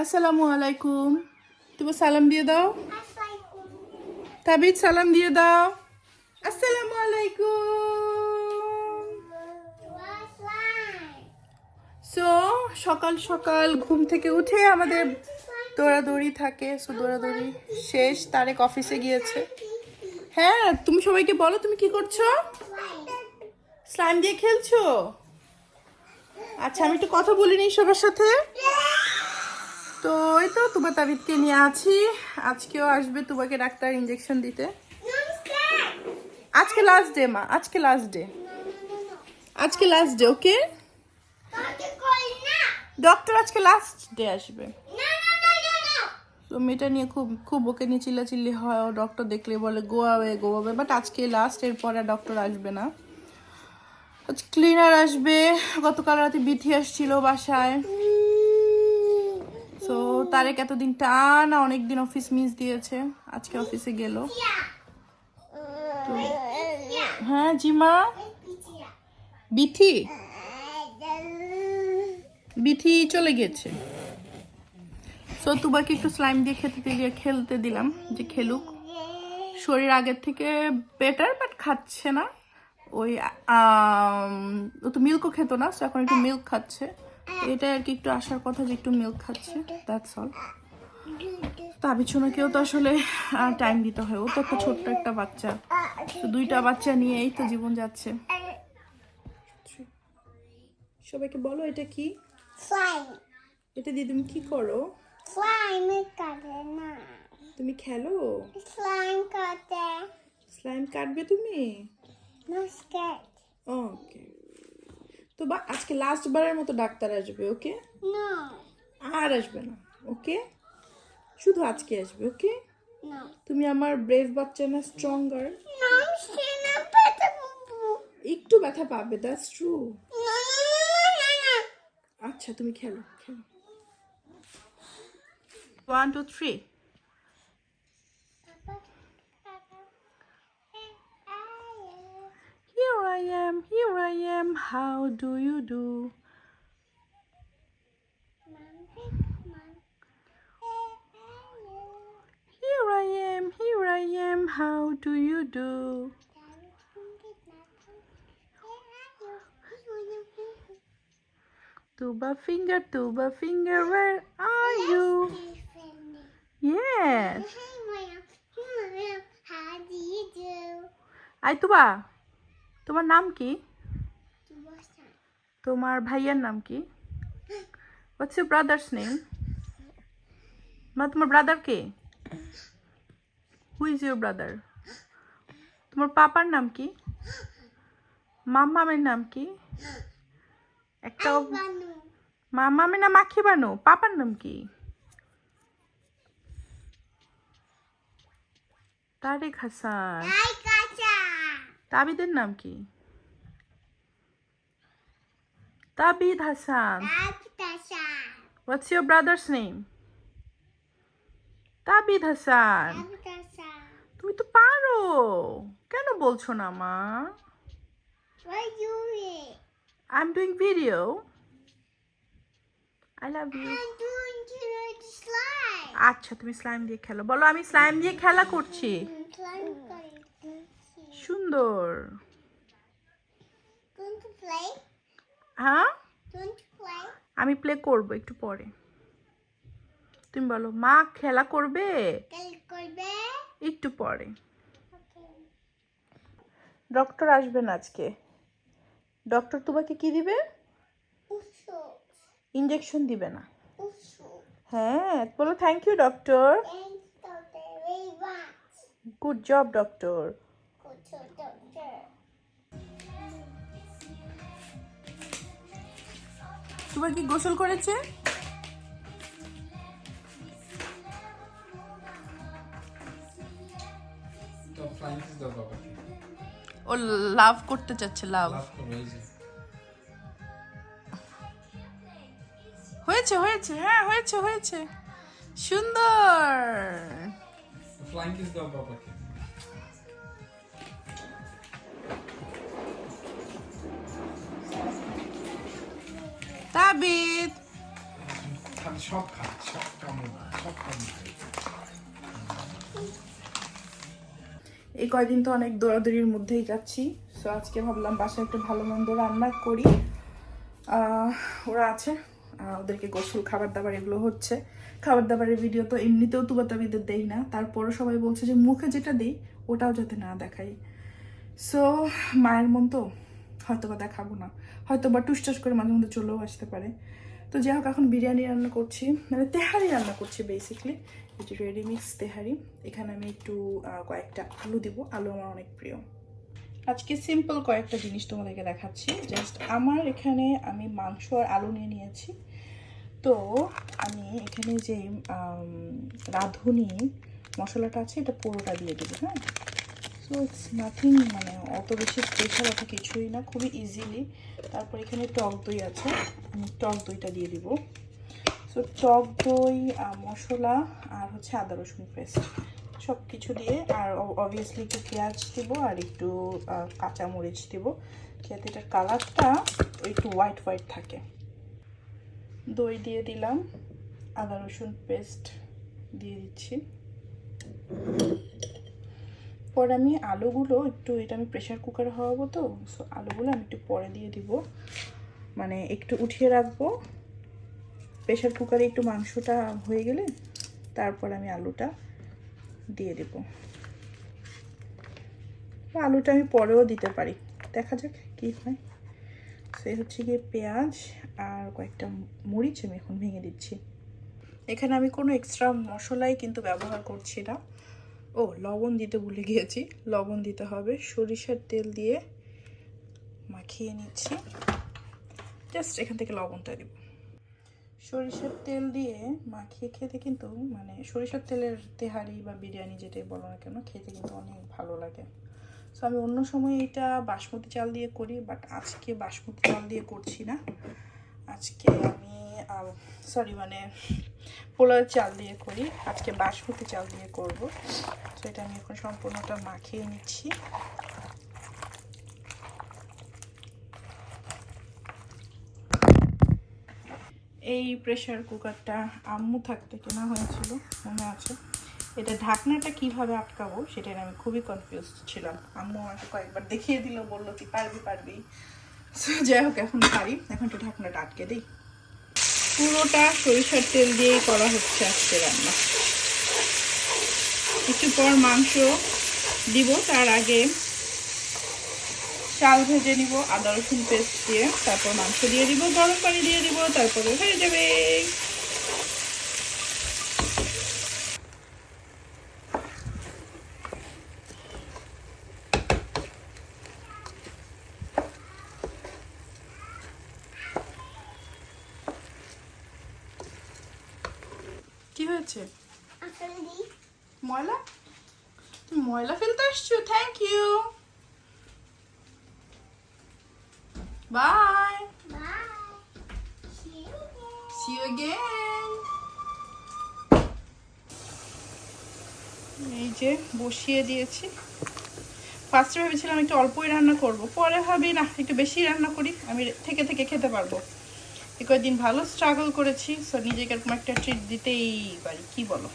আসসালামু আলাইকুম তুমি সালাম দিয়ে দাও তাবিদ সালাম দিয়ে দাও আসসালামু আলাইকুম সো সকাল সকাল ঘুম থেকে উঠে আমাদের দৌড়াদৌড়ি থাকে। সো দৌড়াদৌড়ি শেষ। তারেক অফিসে গিয়েছে। হ্যাঁ তুমি সবাইকে বলো তুমি কি করছ? স্লাইম দিয়ে খেলছো? আচ্ছা আমি একটু কথা বলিনি সবার সাথে। তো এই তো তোমার তাবিদকে নিয়ে আছি। আজকেও আসবে তোমাকে ডাক্তার ইঞ্জেকশন দিতে। আজকে লাস্ট ডে মা। আজকে লাস্ট ডে আজকে লাস্ট ডে ওকে ডক্টর আজকে লাস্ট ডে আসবে। তো মেয়েটা নিয়ে খুব খুব ওকে নিয়ে চিল্লাচিল্লি হয়। ও ডক্টর দেখলে বলে, গোয়াবে গোয়াবে। বাট আজকে লাস্ট এরপরে ডক্টর আসবে না। আজ ক্লিনার আসবে। গতকাল রাতে বিথি আসছিল বাসায়। তো তারেক এতদিন টানা অনেকদিন অফিস মিস দিয়েছে। আজকে অফিসে গেল। হ্যাঁ জিমা? বিথি? বিথি চলে গেছে সো তুবাকে একটু স্লাইম দিয়ে খেতে দিয়ে খেলতে দিলাম, যে খেলুক। শরীর আগের থেকে বেটার বাট খাচ্ছে না। ওই ও তো মিল্কও খেত না সো এখন একটু মিল্ক খাচ্ছে। এটা আর কি একটু আসার কথা যে একটু মিল্ক খাচ্ছে দ্যাটস অল তার পিছনেকেও তো আসলে টাইম দিতে হয়। ও তো একটা ছোট্ট একটা বাচ্চা। তো দুইটা বাচ্চা নিয়ে এই তো জীবন যাচ্ছে। সবাইকে বলো এটা কি. এটা দিয়ে তুমি কি করো? না। তুমি খেলো? Slime কাটে। স্লাইম কাটবে তুমি? না scared. ওকে তো বা আজকে লাস্ট বারের মতো ডাক্তার আসবে ওকে No. আর আসবে না ওকে শুধু আজকে আসবে ওকে No. তুমি আমার ব্রেভ বাচ্চা না স্ট্রঙ্গার. একটু ব্যথা পাবে দ্যাটস ট্রু. আচ্ছা তুমি খেলো খেলো one two three I am, here I am, how do you do? Here I am, here I am, how do you do? Tuba finger, tuba finger, where are you? Yes. How do তোমার নাম কি? তোমার ভাইয়ার নাম কি? হোয়াটস your brother's name মা তোমার brother কে? হু ইজ ইউর ব্রাদার তোমার পাপার নাম কি? মাম্মামের নাম কি? একটা. মাম্মামের নাম আখি বানো। পাপার নাম কি? তারেক হাসান. তাবিদের নাম কি Tabid Hasan. What's your brother's name Tabid Hasan. তুমি তো পারো কেন বলছো না মা you doing? I'm doing to the slime. আচ্ছা তুমি স্লাইম দিয়ে খেলো বলো আমি স্লাইম দিয়ে খেলা করছি. সুন্দর? হ্যাঁ? আমি প্লে করব একটু পরে তুমি বলো মা খেলা করবে? একটু পরে. ডক্টর আসবেন আজকে ডক্টর তোমাকে কি দিবে ইঞ্জেকশন দিবে না. হ্যাঁ বলো thank you doctor. Good job doctor তোমার কি গোসল করেছে? ও লাভ করতে চাচ্ছে লাভ হয়েছে হয়েছে হ্যাঁ হয়েছে হয়েছে। সুন্দর। ফ্লাইং কিস দাও বাবাকে তাবিদ। খাবে সব খাবে সব কামড় সব কামড় এই কয়দিন তো অনেক দৌড়াদৌড়ির মধ্যেই যাচ্ছি সো আজকে ভাবলাম বাসায় একটু ভালো মন্দ রান্না করি। আহ, ওরা আছে ওদেরকে গোসল খাবার দাবার এগুলো হচ্ছে। খাবার দাবারের ভিডিও তো এমনিতেও তুবাতাবিদের দেই না তারপরও সবাই বলছে যে মুখে যেটা দিই ওটাও যাতে না দেখাই। সো মায়ের মন তো হয়তো বা দেখাবো না। হয়তো বা টুসটাস করে মাঝে মধ্যে চলেও আসতে পারে। তো যাই হোক, এখন বিরিয়ানি রান্না করছি মানে তেহারি রান্না করছি বেসিকলি এটি রেডি মিক্স তেহারি। এখানে আমি একটু কয়েকটা আলু দিব। আলু আমার অনেক প্রিয়। আজকে সিম্পল কয়েকটা জিনিস তোমাদেরকে দেখাচ্ছি। জাস্ট আমার এখানে আমি মাংস আর আলু নিয়ে নিয়েছি। তো আমি এখানে যে রাঁধুনি মশলাটা আছে, এটা পুরোটা দিয়ে দেবো হ্যাঁ? সো ইটস নাথিং মানে অত বেশি স্পেশাল অত কিছুই না খুবই ইজিলি তারপর এখানে টক দই আছে আমি টক দইটা দিয়ে দিব। সো টক দই মশলা আর হচ্ছে আদা রসুন পেস্ট সব কিছু দিয়ে আর অবভিয়াসলি একটু পেঁয়াজ দিব আর একটু আহ, কাঁচা মরিচ দিব। যাতে এটার কালারটা একটু হোয়াইট হোয়াইট থাকে। দই দিয়ে দিলাম আদা রসুন পেস্ট দিয়ে দিচ্ছি। পরে আমি আলুগুলো একটু, এটা আমি প্রেশার কুকারে হওয়াবো তো সো আলুগুলো আমি একটু পরে দিয়ে দিব। মানে একটু উঠিয়ে রাখব। প্রেশার কুকারে একটু মাংসটা হয়ে গেলে তারপর আমি আলুটা দিয়ে দেব। আলুটা আমি পরেও দিতে পারি। দেখা যাক কী হয়। সে হচ্ছে গিয়ে পেঁয়াজ আর কয়েকটা মরিচ আমি এখন ভেঙে দিচ্ছি। এখানে আমি কোনো এক্সট্রা মশলাই কিন্তু ব্যবহার করছি না। ও, লবণ দিতে ভুলে গিয়েছি। লবণ দিতে হবে। সরিষার তেল দিয়ে মাখিয়ে নিচ্ছি। জাস্ট এখান থেকে লবণটা দিব। সরিষার তেল দিয়ে মাখিয়ে খেতে কিন্তু মানে সরিষার তেলের তেহারি বা বিরিয়ানি যেটাই বলো না কেন, খেতে কিন্তু অনেক ভালো লাগে। সো আমি অন্য সময় এটা বাসমতি চাল দিয়ে করি বাট আজকে বাসমতি চাল দিয়ে করছি না। আজকে আমি সরি মানে পোলার চাল দিয়ে করি। আজকে বাসমতি চাল দিয়ে করব। তো এটা আমি এখন সম্পূর্ণটা মাখিয়ে নিচ্ছি। এই প্রেশার কুকারটা আম্মু থাকতে কেনা হয়েছিল, মনে আছে? এটা ঢাকনাটা কীভাবে আটকাবো সেটা আমি খুবই কনফিউজ ছিলাম। আম্মু আমাকে কয়েকবার দেখিয়ে দিল, বলল, তুই পারবি পারবি। যাই হোক, এখন পারি। এখন একটু ঢাকনাটা আটকে দিই। পুরোটা সরিষার তেল দিয়েই করা হচ্ছে আজকে রান্না। একটু পর মাংস দিব, তার আগে চাল ভেজে নিব, আদা রসুন পেস্ট দিয়ে, তারপর মাংস দিয়ে দিব, গরম পানি দিয়ে দিব, তারপরে হয়ে যাবে। হয়েছে? ময়লা? তুমি ময়লা ফেলতে আসছো thank you bye See you. See you again. এই যে বসিয়ে দিয়েছি। ফার্স্টে ভেবেছিলাম একটু অল্পই রান্না করব পরে ভাবি না একটু বেশি রান্না করি আমি থেকে থেকে খেতে পারব। এই কয়েকদিন ভালো স্ট্রাগল করেছি সো নিজেকে এরকম একটা ট্রিট দিতেই পারি কি বলো?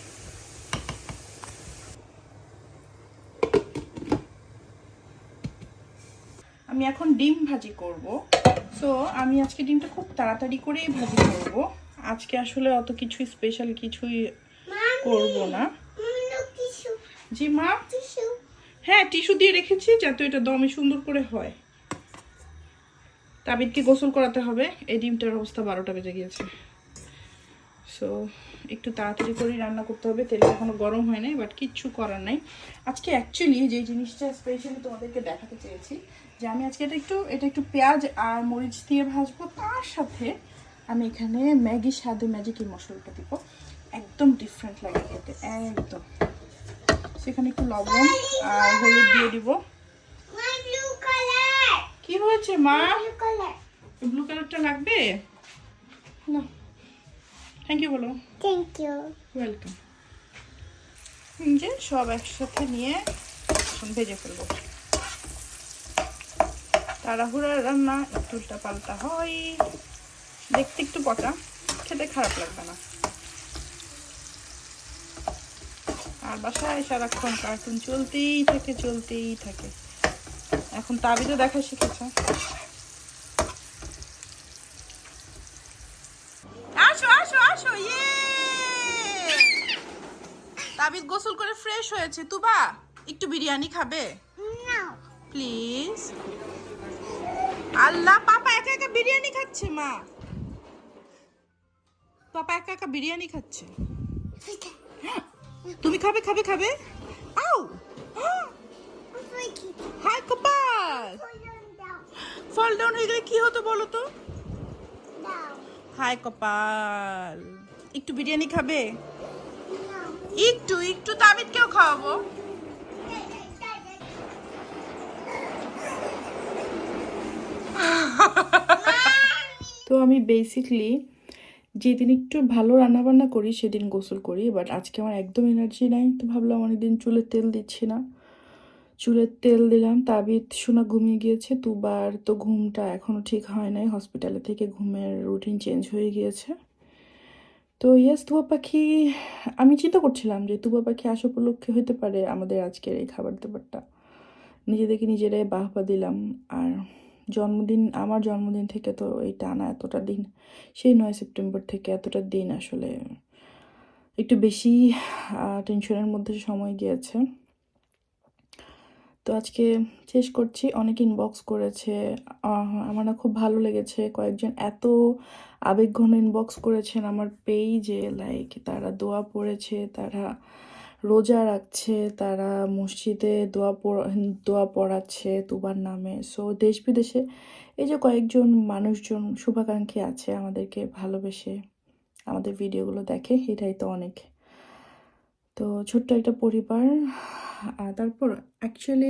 আমি এখন ডিম ভাজি করব সো আমি আজকে ডিমটা খুব তাড়াতাড়ি করেই ভাজি করব। আজকে আসলে অত কিছু স্পেশাল কিছুই করব না. জি মা. হ্যাঁ টিস্যু দিয়ে রেখেছি যাতে এটা দমে সুন্দর করে হয়। তাবিদকে গোসল করাতে হবে। এই ডিমটার অবস্থা বারোটা বেজে গিয়েছে। সো একটু তাড়াতাড়ি করেই রান্না করতে হবে। তেলটা এখনও গরম হয় নাই বাট কিচ্ছু করার নাই। আজকে অ্যাকচুয়ালি যে জিনিসটা স্পেশালি তোমাদেরকে দেখাতে চেয়েছি, যে আমি আজকে এটা একটু এটা একটু পেঁয়াজ আর মরিচ দিয়ে ভাজবো। তার সাথে আমি এখানে ম্যাগি স্বাদে ম্যাজিক এই মশলাটা দিব। একদম ডিফারেন্ট লাগে খেতে, একদম। সেখানে একটু লবণ আর হলুদ দিয়ে দিব. কি হয়েছে মা? ব্লু কালারটা লাগবে? না থ্যাংক ইউ বলো। Thank you. ওয়েলকাম যে সব একসাথে নিয়ে ভেজে ফেলব। তাড়াহুড়ার রান্না একটু উল্টা পাল্টা হয়। দেখতে একটু পচা খেতে খারাপ লাগবে না। আর বাসায় সারাক্ষণ কার্টুন চলতেই থাকে চলতেই থাকে। এখন তাবিদও দেখা শিখেছে। আসো আসো আসো ইয়ে! তাবিদ গোসল করে ফ্রেশ হয়েছে। তুবা একটু বিরিয়ানি খাবে. প্লিজ। আল্লাহ পাপা একা একা বিরিয়ানি খাচ্ছে মা। পাপা একা একা বিরিয়ানি খাচ্ছে। তুমি খাবে খাবে খাবে? আউ. হাই কপাল. ফল ডাউন হয়ে গেলে কি হতো বলো তো হাই কপাল একটু বিরিয়ানি খাবে. একটু একটু তাবিদকেও খাওয়াবো তো আমি বেসিকলি যেদিন একটু ভালো রান্নাবান্না করি, সেদিন গোসল করি বাট আজকে আমার একদম এনার্জি নাই, তো ভাবলাম অনেকদিন চুলে তেল দিচ্ছি না চুলের তেল দিলাম তাবিদ শোনা ঘুমিয়ে গিয়েছে। দুবার তো ঘুমটা এখনও ঠিক হয় নাই, হসপিটালে থেকে ঘুমের রুটিন চেঞ্জ হয়ে গিয়েছে। তো ইয়েস তুবা পাখি, আমি চিন্তা করছিলাম যে তুবা পাখি আসা উপলক্ষে হতে পারে আমাদের আজকের এই খাবার দাবারটা। নিজেদেরকে নিজেরাই বাহবা দিলাম, আর জন্মদিন, আমার জন্মদিন থেকে তো এই টানা এতটা দিন, সেই নয় সেপ্টেম্বর থেকে এতটা দিন আসলে একটু বেশি টেনশনের মধ্যে সময় গিয়েছে। তো আজকে শেষ করছি। অনেক ইনবক্স করেছে। আমার না খুব ভালো লেগেছে। কয়েকজন এত আবেগঘন ইনবক্স করেছেন আমার পেজে লাইক তারা দোয়া পড়েছে, তারা রোজা রাখছে, তারা মসজিদে দোয়া দোয়া পড়াচ্ছে তুবার নামে। সো দেশ বিদেশে এই যে কয়েকজন মানুষজন শুভাকাঙ্ক্ষী আছে আমাদেরকে ভালোবেসে। আমাদের ভিডিওগুলো দেখে, এটাই তো অনেক। তো ছোট্ট একটা পরিবার। তারপর অ্যাকচুয়ালি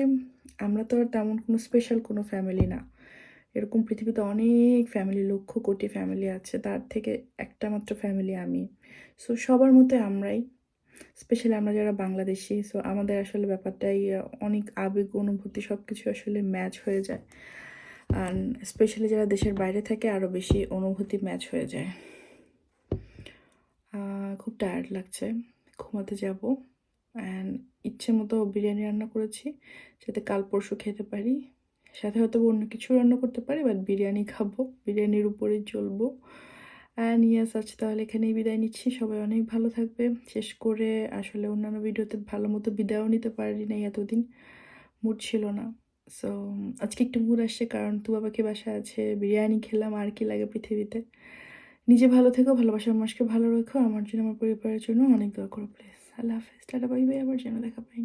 আমরা তো আর তেমন কোনো স্পেশাল কোনো ফ্যামিলি না। এরকম পৃথিবীতে অনেক ফ্যামিলি লক্ষ কোটি ফ্যামিলি আছে, তার থেকে একটা মাত্র ফ্যামিলি আমি। সো সবার মতো আমরাই। স্পেশালি আমরা যারা বাংলাদেশি সো আমাদের আসলে ব্যাপারটাই অনেক আবেগ, অনুভূতি সব কিছু আসলে ম্যাচ হয়ে যায়। আর স্পেশালি যারা দেশের বাইরে থাকে আরও বেশি অনুভূতি ম্যাচ হয়ে যায়। খুব টায়ার্ড লাগছে। ঘুমাতে যাব। ইচ্ছে মতো বিরিয়ানি রান্না করেছি। যাতে কাল পরশু খেতে পারি। সাথে হয়তো অন্য কিছু রান্না করতে পারি বাট বিরিয়ানি খাব। বিরিয়ানির উপরেই চলবো। অ্যান্ড ইয়াস আজ তাহলে এখানেই বিদায় নিচ্ছি। সবাই অনেক ভালো থাকবে। শেষ করে আসলে অন্যান্য ভিডিওতে ভালো মতো বিদায়ও নিতে পারি নাই এতদিন। মুড ছিল না। সো আজকে একটু মুড আসছে কারণ তু বাবাকে বাসায় আছে, বিরিয়ানি খেলাম, আর কি লাগে পৃথিবীতে। নিজে ভালো থেকো, ভালোবাসার মানুষকে ভালো রেখো। আমার জন্য, আমার পরিবারের জন্য অনেক দোয়া করো প্লিজ আল্লাহ হাফেজ টাটা বাই বাই আবার যেন দেখা পাই